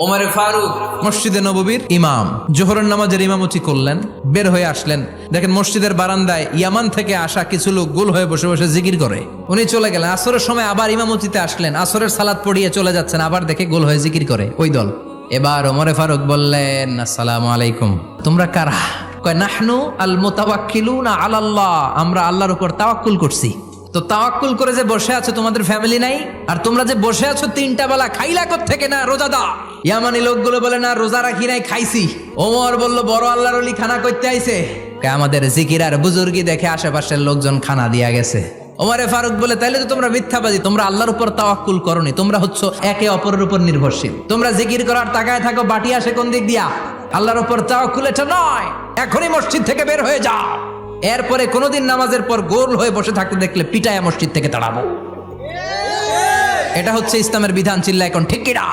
ওমরে ফারুক। মসজিদে নববীর ইমাম। জোহরের নামাজের ইমামতি করলেন, বের হয়ে আসলেন। দেখেন মসজিদের বারান্দায় ইয়ামান থেকে আসা কিছু লোক গোল হয়ে বসে বসে জিকির করে। উনি চলে গেলেন। আসরের সময় আবার ইমামতিতে আসলেন। আসরের সালাদ পড়িয়ে চলে যাচ্ছেন, আবার দেখে গোল হয়ে জিকির করে ওই দল। এবার ওমরে ফারুক বললেন, আসসালামু আলাইকুম। তোমরা কারা? কয়, নাহনু আল মোতাবাক্কিলুনা আলাল্লাহ। আমরা আল্লাহর উপর তাওয়াক্কুল করছি। তো তাওয়াক্কুল করে যে বসে আছো, তোমাদের ফ্যামিলি নাই? আর তোমরা যে বসে আছো, তিনটা বেলা খাইলা থেকে না? রোজা রোজাদা। ইয়ামানি লোকগুলো বলে, না, রোজা রাখি নাই, খাইছি। ওমর বলল, বড় আল্লাহর অলি খানা করতে আইছে। আমাদের জিকির আর বুজুর্গি দেখে আশেপাশের লোকজন খানা দিয়া গেছে। ওমরে ফারুক বলে, তাইলে তো তোমরা মিথ্যাবাদী, তোমরা আল্লাহর উপর তাওয়াক্কুল করনি, তোমরা হচ্ছে একে অপরের উপর নির্ভরশীল। তোমরা জিকির করার তাকায় থাকো, বাটি আসে কোন দিক দিয়া। আল্লাহর উপর তাওয়াক্কুল এটা নয়। এখনই মসজিদ থেকে বের হয়ে যাও। এরপরে কোনোদিন নামাজের পর গোল হয়ে বসে থাকতে দেখলে পিটায়া মসজিদ থেকে তাড়াবো। এটা হচ্ছে ইসলামের বিধান চিল্লা এখন ঠিক কিনা?